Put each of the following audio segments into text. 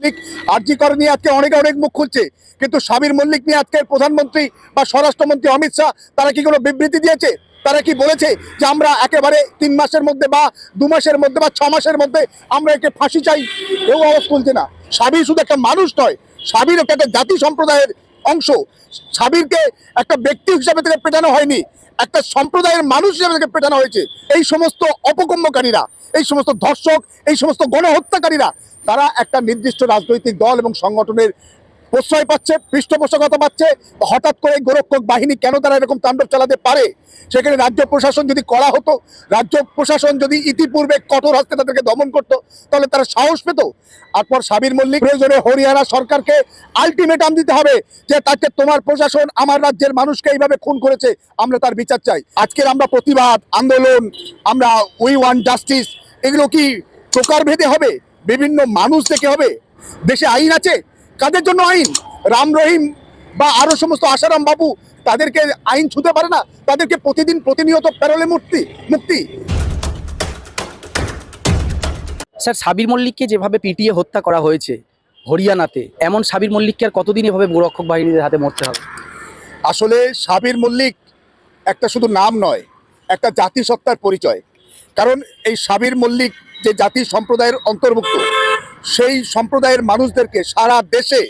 মল্লিক আরজি করে নিয়ে আজকে অনেকে অনেক মুখ খুলছে। কিন্তু সাবির মল্লিক নিয়ে আজকে প্রধানমন্ত্রী বা স্বরাষ্ট্রমন্ত্রী অমিত শাহ, তারা কি কোনো বিবৃতি দিয়েছে? তারা কি বলেছে যে আমরা একেবারে তিন মাসের মধ্যে বা দু মাসের মধ্যে বা ছ মাসের মধ্যে আমরা একে ফাঁসি চাই? কেউ আওয়াজ তুলছে না। সাবির শুধু একটা মানুষ নয় সাবির একটা জাতি সম্প্রদায়ের অংশ। সাবিরকে একটা ব্যক্তি হিসাবে থেকে পেটানো হয়নি, একটা সম্প্রদায়ের মানুষ হিসাবে থেকে পেটানো হয়েছে। এই সমস্ত অপকম্যকারীরা এই সমস্ত ধর্ষক, এই সমস্ত গণহত্যাকারীরা তারা একটা নির্দিষ্ট রাজনৈতিক দল এবং সংগঠনের প্রশ্রয় পাচ্ছে, পৃষ্ঠপোষকতা পাচ্ছে। হঠাৎ করে গোরক্ষক বাহিনী কেন তারা এরকম তাণ্ডব চালাতে পারে? সেখানে রাজ্য প্রশাসন যদি করা হতো, রাজ্য প্রশাসন যদি ইতিপূর্বে কঠোর হস্তে তাদেরকে দমন করতো, তাহলে তারা সাহস পেত। তারপর সাবির মল্লিক, প্রয়োজনে হরিয়ানা সরকারকে আলটিমেটাম দিতে হবে যে তাকে তোমার প্রশাসন আমার রাজ্যের মানুষকে এইভাবে খুন করেছে, আমরা তার বিচার চাই। আজকের আমরা প্রতিবাদ, আন্দোলন, আমরা উই ওয়ান জাস্টিস এগুলো কি প্রকারভেদে হবে? বিভিন্ন মানুষ থেকে হবে। দেশে আইন আছে কাদের জন্য আইন? রাম রহিম বা আরও সমস্ত আশারাম বাবু তাদেরকে আইন ছুতে পারে না তাদেরকে প্রতিদিন প্রতিনিয়ত প্যারোলে মুক্তি মুক্তি। স্যার সাবির মল্লিককে যেভাবে পিটিয়ে হত্যা করা হয়েছে হরিয়ানাতে এমন সাবির মল্লিককে আর কতদিন এভাবে গোরক্ষক বাহিনীদের হাতে মরতে হবে? আসলে সাবির মল্লিক একটা শুধু নাম নয় একটা জাতিসত্তার পরিচয়। কারণ এই সাবির মল্লিক যে জাতি সম্প্রদায়ের অন্তর্ভুক্ত, সেই সম্প্রদায়ের মানুষদেরকে সারা দেশে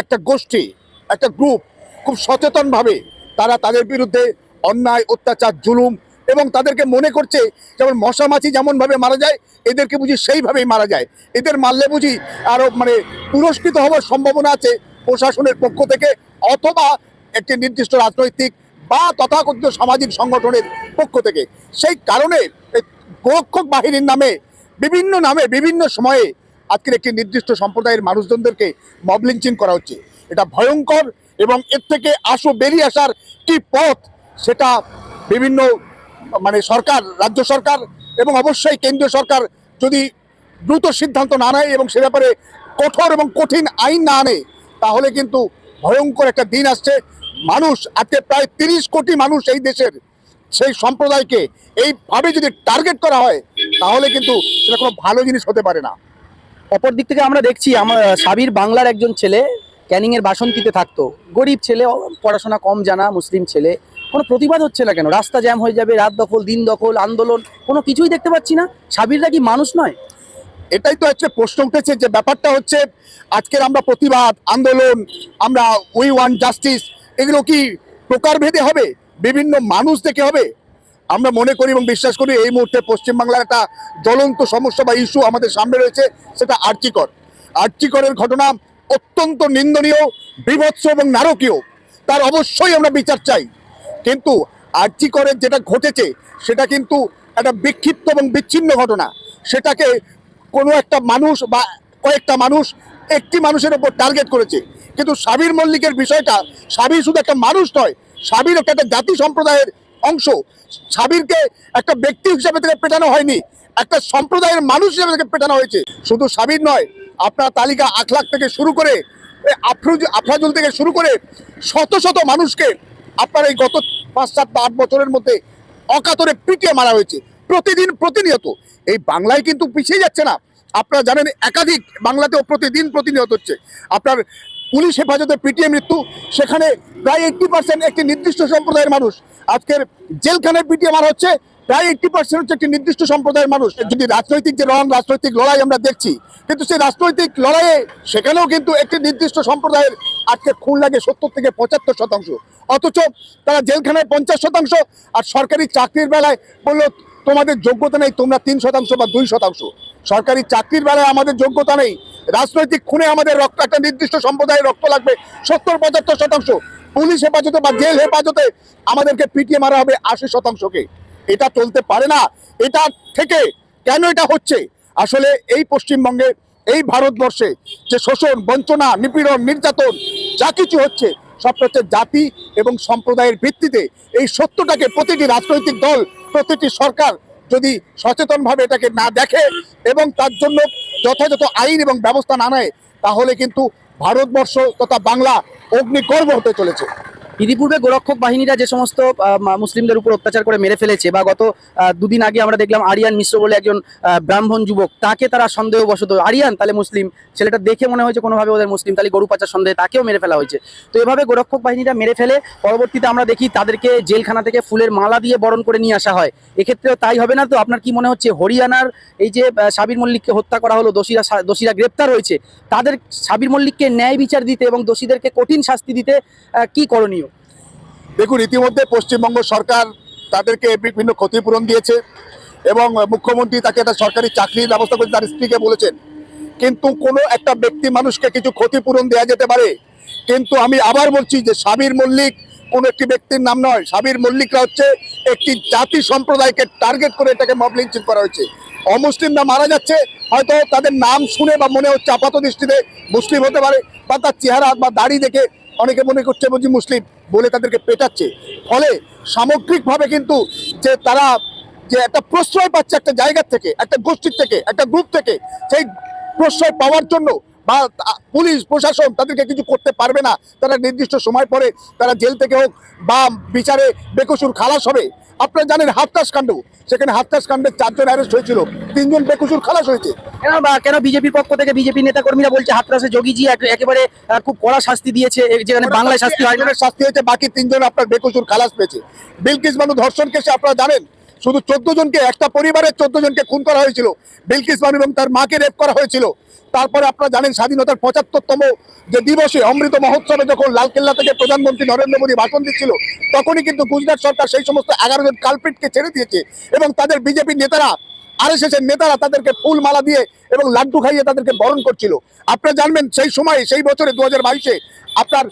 একটা গোষ্ঠী, একটা গ্রুপ খুব সচেতনভাবে তারা তাদের বিরুদ্ধে অন্যায়, অত্যাচার, জুলুম এবং তাদেরকে মনে করছে যেমন মশা মাছি যেমনভাবে মারা যায়, এদেরকে বুঝি সেইভাবেই মারা যায়। এদের মারলে বুঝি আরও মানে পুরস্কৃত হওয়ার সম্ভাবনা আছে প্রশাসনের পক্ষ থেকে অথবা একটি নির্দিষ্ট রাজনৈতিক বা তথাকথিত সামাজিক সংগঠনের পক্ষ থেকে। সেই কারণে গোরক্ষক বাহিনীর নামে বিভিন্ন নামে, বিভিন্ন সময়ে আজকের একটি নির্দিষ্ট সম্প্রদায়ের মানুষজনদেরকে মব লিঞ্চিং করা হচ্ছে। এটা ভয়ঙ্কর এবং এর থেকে আসো বেরিয়ে আসার কি পথ সেটা বিভিন্ন মানে সরকার, রাজ্য সরকার এবং অবশ্যই কেন্দ্রীয় সরকার যদি দ্রুত সিদ্ধান্ত না নেয় এবং সে ব্যাপারে কঠোর এবং কঠিন আইন না আনে, তাহলে কিন্তু ভয়ঙ্কর একটা দিন আসছে। মানুষ আজকে প্রায় তিরিশ কোটি মানুষ এই দেশের সেই সম্প্রদায়কে এইভাবে যদি টার্গেট করা হয় তাহলে কিন্তু সেটা কোনো ভালো জিনিস হতে পারে না। অপর দিক থেকে আমরা দেখছি আমার সাবির বাংলার একজন ছেলে ক্যানিং এর বাসন্তীতে থাকতো। গরিব ছেলে পড়াশোনা কম জানা মুসলিম ছেলে। কোনো প্রতিবাদ হচ্ছে না কেন? রাস্তা জ্যাম হয়ে যাবে রাত দখল দিন দখল আন্দোলন কোনো কিছুই দেখতে পাচ্ছি না। সাবিররা কি মানুষ নয়? এটাই তো হচ্ছে প্রশ্ন উঠেছে যে ব্যাপারটা হচ্ছে আজকের আমরা প্রতিবাদ আন্দোলন আমরা উই ওয়ান জাস্টিস এগুলো কি প্রকারভেদে হবে? বিভিন্ন মানুষ থেকে হবে। আমরা মনে করি এবং বিশ্বাস করি এই মুহূর্তে পশ্চিমবাংলার একটা জ্বলন্ত সমস্যা বা ইস্যু আমাদের সামনে রয়েছে, সেটা আর্চিকর। আর্চিকরের ঘটনা অত্যন্ত নিন্দনীয়, বিভৎস এবং নারকীয়। তার অবশ্যই আমরা বিচার চাই। কিন্তু আর্চিকরের যেটা ঘটেছে, সেটা কিন্তু একটা বিক্ষিপ্ত এবং বিচ্ছিন্ন ঘটনা। সেটাকে কোনো একটা মানুষ বা কয়েকটা মানুষ একটি মানুষের ওপর টার্গেট করেছে। কিন্তু সাবির মল্লিকের বিষয়টা সাবির শুধু একটা মানুষ নয় সাবির একটা জাতি সম্প্রদায়ের অংশ। সাবিরকে একটা ব্যক্তি হিসাবে থেকে পেটানো হয়নি, একটা সম্প্রদায়ের মানুষ হিসাবে থেকে পেটানো হয়েছে। শুধু সাবির নয়, আপনার তালিকা আট লাখ থেকে শুরু করে আফরুজ, আফরাজুল থেকে শুরু করে শত শত মানুষকে আপনার এই গত পাঁচ, সাত বা আট বছরের মধ্যে অকাতরে পিটিয়ে মারা হয়েছে, প্রতিদিন প্রতিনিয়ত। এই বাংলায় কিন্তু পিছিয়ে যাচ্ছে না। আপনারা জানেন একাধিক বাংলাতেও প্রতিদিন প্রতিনিয়ত হচ্ছে। আপনার পুলিশ হেফাজতে পিটিয়ে মৃত্যু, সেখানে প্রায় এইট্টি পার্সেন্ট একটি নির্দিষ্ট সম্প্রদায়ের মানুষ। আজকের জেলখানায় পিটিয়ে মারা হচ্ছে, প্রায় এইট্টি পার্সেন্ট হচ্ছে একটি নির্দিষ্ট সম্প্রদায়ের মানুষ। যদি রাজনৈতিক যে রং রাজনৈতিক লড়াই আমরা দেখছি, কিন্তু সেই রাজনৈতিক লড়াইয়ে সেখানেও কিন্তু একটি নির্দিষ্ট সম্প্রদায়ের আজকে খুন লাগে সত্তর থেকে পঁচাত্তর শতাংশ। অথচ তারা জেলখানায় পঞ্চাশ শতাংশ, আর সরকারি চাকরির বেলায় বলল, তোমাদের যোগ্যতা নেই, তোমরা তিন শতাংশ বা দুই শতাংশ। সরকারি চাকরির বেলায় আমাদের যোগ্যতা নেই রাজনৈতিক খুনে আমাদের রক্ত, একটা নির্দিষ্ট সম্প্রদায়ের রক্ত লাগবে, সত্তর, পঁচাত্তর শতাংশ। পুলিশ হেফাজতে বা জেল হেফাজতে আমাদেরকে পিটিয়ে মারা হবে আশি শতাংশকে। এটা চলতে পারে না। এটা থেকে কেন এটা হচ্ছে? আসলে এই পশ্চিমবঙ্গে, এই ভারতবর্ষে যে শোষণ, বঞ্চনা, নিপীড়ন, নির্যাতন, যা কিছু হচ্ছে, সবটা হচ্ছে জাতি এবং সম্প্রদায়ের ভিত্তিতে এই সত্যটাকে প্রতিটি রাজনৈতিক দল, প্রতিটি সরকার যদি সচেতনভাবে এটাকে না দেখে এবং তার জন্য যথাযথ আইন এবং ব্যবস্থা না নেয়, তাহলে কিন্তু ভারতবর্ষ তথা বাংলা অগ্নিগর্ভ হতে চলেছে। ইতিপূর্বে গোরক্ষক বাহিনীরা যে সমস্ত মুসলিমদের উপর অত্যাচার করে মেরে ফেলেছে বা গত দুদিন আগে আমরা দেখলাম আরিয়ান মিশ্র বলে একজন ব্রাহ্মণ যুবক, তাকে তারা সন্দেহবশত, আরিয়ান তাহলে মুসলিম, ছেলেটা দেখে মনে হয়েছে কোনোভাবে ওদের মুসলিম, তাহলে গরু পাচার সন্দেহে তাকেও মেরে ফেলা হয়েছে। তো এভাবে গোরক্ষক বাহিনীরা মেরে ফেলে, পরবর্তীতে আমরা দেখি তাদেরকে জেলখানা থেকে ফুলের মালা দিয়ে বরণ করে নিয়ে আসা হয়। এক্ষেত্রেও তাই হবে না তো? আপনার কি মনে হচ্ছে হরিয়ানার এই যে সাবির মল্লিককে হত্যা করা হলো, দোষীরা দোষীরা গ্রেপ্তার হয়েছে, তাদের সাবির মল্লিককে ন্যায় বিচার দিতে এবং দোষীদেরকে কঠিন শাস্তি দিতে কি করণীয়? দেখুন, ইতিমধ্যে পশ্চিমবঙ্গ সরকার তাদেরকে বিভিন্ন ক্ষতিপূরণ দিয়েছে এবং মুখ্যমন্ত্রী তাকে একটা সরকারি চাকরির ব্যবস্থা করে তার স্ত্রীকে বলেছেন। কিন্তু কোনো একটা ব্যক্তি মানুষকে কিছু ক্ষতিপূরণ দেওয়া যেতে পারে। কিন্তু আমি আবার বলছি যে সাবির মল্লিক কোনো একটি ব্যক্তির নাম নয় সাবির মল্লিকরা হচ্ছে একটি জাতি সম্প্রদায়কে টার্গেট করে এটাকে মব লিঞ্চিং করা হয়েছে। অমুসলিমরা মারা যাচ্ছে, হয়তো তাদের নাম শুনে বা মনে হচ্ছে আপাত দৃষ্টিতে মুসলিম হতে পারে, বা তার চেহারা বা দাড়ি দেখে অনেকে মনে করছে বলছি মুসলিম বলে তাদেরকে পেটাচ্ছে। ফলে সামগ্রিকভাবে কিন্তু যে তারা যে একটা প্রশ্রয় পাচ্ছে একটা জায়গার থেকে, একটা গোষ্ঠীর থেকে, একটা গ্রুপ থেকে, সেই প্রশ্রয় পাওয়ার জন্য বা পুলিশ, প্রশাসন তাদেরকে কিছু করতে পারবে না। তারা নির্দিষ্ট সময় পরে তারা জেল থেকে হোক বা বিচারে বেকসুর খালাস হবে। আপনারা জানেন হাততাস কাণ্ড। সেখানে হাততাস কাণ্ডে চারজন অ্যারেস্ট হয়েছিল তিনজন বেকুচুর খালাস হয়েছে। কেন বিজেপির পক্ষ থেকে বিজেপি নেতাকর্মীরা বলছে হাফতাসে যোগীজি এক- একেবারে খুব কড়া শাস্তি দিয়েছে যেখানে বাংলায় শাস্তি হয় শাস্তি হয়েছে বাকি তিনজন আপনার বেকুচুর খালাস পেয়েছে। বিলকিস বানু ধর্ষণ কেসে আপনারা জানেন? শুধু চোদ্দ জনকে, একটা পরিবারের চোদ্দ জনকে খুন করা হয়েছিল। বিলকিস বানু এবং তার মাকে রেপ করা হয়েছিল। তারপরে আপনারা জানেন স্বাধীনতার পঁচাত্তরতম যে দিবসে অমৃত মহোৎসবে যখন লালকেল্লা থেকে প্রধানমন্ত্রী নরেন্দ্র মোদী ভাষণ দিচ্ছিল, তখনই কিন্তু গুজরাট সরকার সেই সমস্ত এগারো জন কালপিটকে ছেড়ে দিয়েছে এবং তাদের বিজেপির নেতারা আরএসএস এর নেতারা তাদেরকে ফুল মালা দিয়ে এবং লাড্ডু খাইয়ে তাদেরকে বরণ করছিল। আপনারা জানবেন সেই সময়, সেই বছরে দু হাজার বাইশে আপনার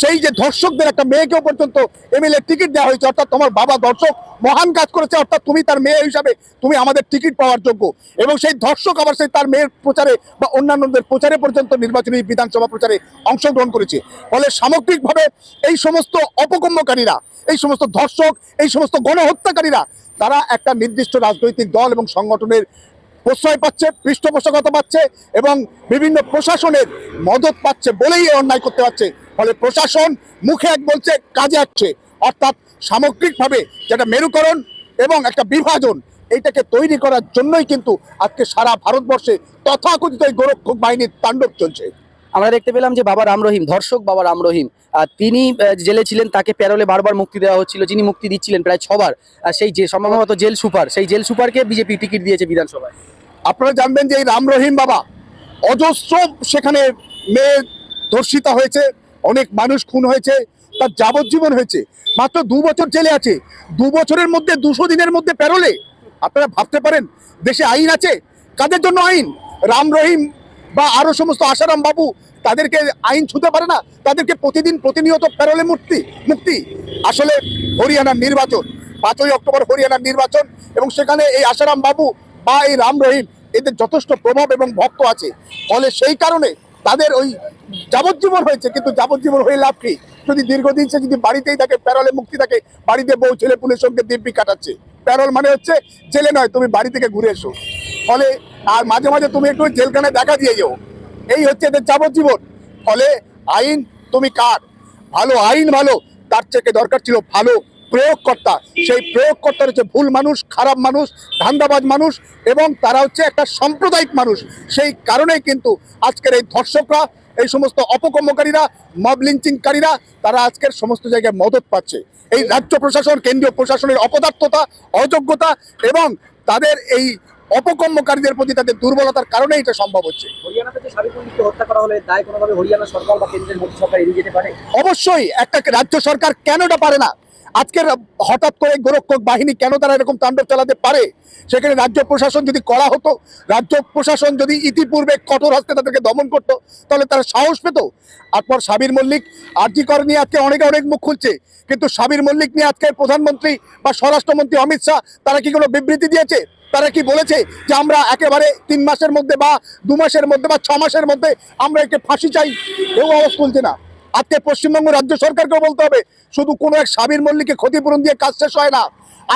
সেই যে ধর্ষকদের একটা মেয়েকেও পর্যন্ত এমএলএ টিকিট দেওয়া হয়েছে, অর্থাৎ তোমার বাবা দর্শক মহান কাজ করেছে, অর্থাৎ তুমি তার মেয়ে হিসাবে তুমি আমাদের টিকিট পাওয়ার যোগ্য। এবং সেই ধর্ষক আবার সেই তার মেয়ের প্রচারে বা অন্যান্যদের প্রচারে পর্যন্ত নির্বাচনী বিধানসভা প্রচারে অংশগ্রহণ করেছে। ফলে সামগ্রিকভাবে এই সমস্ত অপকম্যকারীরা এই সমস্ত ধর্ষক, এই সমস্ত গণহত্যাকারীরা, তারা একটা নির্দিষ্ট রাজনৈতিক দল এবং সংগঠনের প্রশ্রয় পাচ্ছে, পৃষ্ঠপোষকতা পাচ্ছে এবং বিভিন্ন প্রশাসনের মদত পাচ্ছে বলেই অন্যায় করতে পারছে। ফলে প্রশাসন মুখে এক বলছে কাজে আসছে। অর্থাৎ সামগ্রিকভাবে যেটা মেরুকরণ এবং একটা বিভাজন এইটাকে তৈরি করার জন্যই কিন্তু আজকে সারা ভারতবর্ষে তথাকথিত এই গোরক্ষক বাহিনীর তাণ্ডব চলছে। আমরা দেখতে পেলাম যে বাবা রাম রহিম ধর্ষক বাবা রাম রহিম তিনি জেলে ছিলেন তাকে প্যারোলে বারবার মুক্তি দেওয়া হচ্ছিল যিনি মুক্তি দিচ্ছিলেন প্রায় ছবার সেই যে সম্ভবত জেল সুপার সেই জেল সুপারকে বিজেপি টিকিট দিয়েছে বিধানসভায়। আপনারা জানবেন যে এই রাম রহিম বাবা অজস্র সেখানে মেয়ে ধর্ষিতা হয়েছে অনেক মানুষ খুন হয়েছে, তার যাবজ্জীবন হয়েছে। মাত্র দু বছর জেলে আছে। দু বছরের মধ্যে, দুশো দিনের মধ্যে পেরোলে আপনারা ভাবতে পারেন, দেশে আইন আছে? কাদের জন্য আইন? রাম, রহিম বা আরও সমস্ত আশারাম বাবু তাদেরকে আইন ছুতে পারে না? তাদেরকে প্রতিদিন প্রতিনিয়ত পেরোলে মুক্তি মুক্তি। আসলে হরিয়ানার নির্বাচন, পাঁচই অক্টোবর হরিয়ানার নির্বাচন এবং সেখানে এই আশারাম বাবু বা এই রাম, রহিম, এদের যথেষ্ট প্রভাব এবং ভক্ত আছে। ফলে সেই কারণে তাদের ওই যাবজ্জীবন হয়েছে, কিন্তু যাবজ্জীবন হয়ে লাভ কি? যদি দীর্ঘদিন সে যদি বাড়িতেই থাকে, প্যারোলে মুক্তি থাকে, বাড়িতে বউ, ছেলে, পুলের সঙ্গে দিব্যি কাটাচ্ছে। প্যারোল মানে হচ্ছে জেলে নয়, তুমি বাড়ি থেকে ঘুরে এসো। ফলে আর মাঝে মাঝে তুমি একটু জেলখানায় দেখা দিয়ে যাও। এই হচ্ছে এদের যাবজ্জীবন। ফলে আইন তুমি কার? ভালো আইন ভালো, তার থেকে দরকার ছিল ভালো প্রয়োগকর্তা। সেই প্রয়োগকর্তার হচ্ছে ভুল মানুষ, খারাপ মানুষ, ধান্দাবাজ মানুষ, এবং তারা হচ্ছে একটা সাম্প্রদায়িক মানুষ। সেই কারণেই কিন্তু আজকের এই ধর্ষকরা এই সমস্ত অপকর্মকারীরা মব লিঞ্চিংকারীরা তারা আজকের সমস্ত জায়গায় মদত পাচ্ছে। এই রাজ্য প্রশাসন কেন্দ্রীয় প্রশাসনের অপদার্থতা অযোগ্যতা এবং তাদের এই অপকর্মকারীদের প্রতি তাদের দুর্বলতার কারণে এটা সম্ভব হচ্ছে। হরিয়ানাতে যে হত্যা করা হলে দায় কোনোভাবে হরিয়ানা সরকার বা কেন্দ্রের মোদী যেতে পারে? অবশ্যই একটা রাজ্য সরকার কেন এটা পারে না? আজকের হঠাৎ করে গোরক্ষক বাহিনী কেন তারা এরকম তাণ্ডব চালাতে পারে? সেখানে রাজ্য প্রশাসন যদি করা হতো, রাজ্য প্রশাসন যদি ইতিপূর্বে কঠোর হস্তে তাদেরকে দমন করতো, তাহলে তারা সাহস পেত। তারপর সাবির মল্লিক, আরজি কর নিয়ে আজকে অনেকে অনেক মুখ খুলছে। কিন্তু সাবির মল্লিক নিয়ে আজকে প্রধানমন্ত্রী বা স্বরাষ্ট্রমন্ত্রী অমিত শাহ, তারা কি কোনো বিবৃতি দিয়েছে? তারা কি বলেছে যে আমরা একেবারে তিন মাসের মধ্যে বা দু মাসের মধ্যে বা ছ মাসের মধ্যে আমরা একে ফাঁসি চাই? কেউ আওয়াজ তুলছে না। আজকে পশ্চিমবঙ্গ রাজ্য সরকারকেও বলতে হবে, শুধু কোনো এক সাবির মল্লিককে ক্ষতিপূরণ দিয়ে কাজ শেষ হয় না।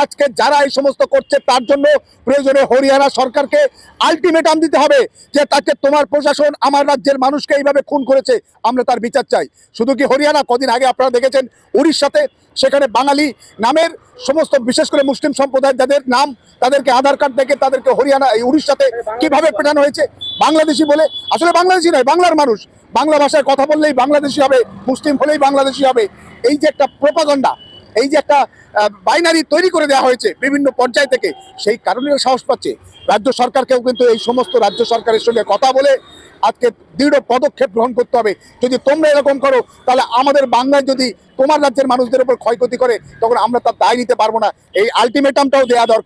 আজকে যারা এই সমস্ত করছে, তার জন্য প্রয়োজনে হরিয়ানা সরকারকে আলটিমেটাম দিতে হবে যে তাকে তোমার প্রশাসন, আমার রাজ্যের মানুষকে এইভাবে খুন করেছে, আমরা তার বিচার চাই। শুধু কি হরিয়ানা? কদিন আগে আপনারা দেখেছেন উড়িষ্যাতে, সেখানে বাঙালি নামের সমস্ত, বিশেষ করে মুসলিম সম্প্রদায় যাদের নাম, তাদেরকে আধার কার্ড দেখে তাদেরকে হরিয়ানা, এই উড়িষ্যাতে কীভাবে পেটানো হয়েছে, বাংলাদেশি বলে, আসলে বাংলাদেশি নয়, বাংলার মানুষ। বাংলা ভাষায় কথা বললেই বাংলাদেশি হবে, মুসলিম হলেই বাংলাদেশি হবে। এই যে একটা প্রোপাগন্ডা এই যে একটা বাইনারি তৈরি করে দেওয়া হয়েছে বিভিন্ন পর্যায় থেকে, সেই কারণেও সাহস পাচ্ছে। রাজ্য সরকারকেও কিন্তু এই সমস্ত রাজ্য সরকারের সঙ্গে কথা বলে আজকে দৃঢ় পদক্ষেপ গ্রহণ করতে হবে। যদি তোমরা এরকম করো, তাহলে আমাদের বাংলায় যদি তোমার রাজ্যের মানুষদের উপর ক্ষয়ক্ষতি করে, তখন আমরা তার দায় নিতে পারব না। এই আলটিমেটামটাও দেওয়া দরকার।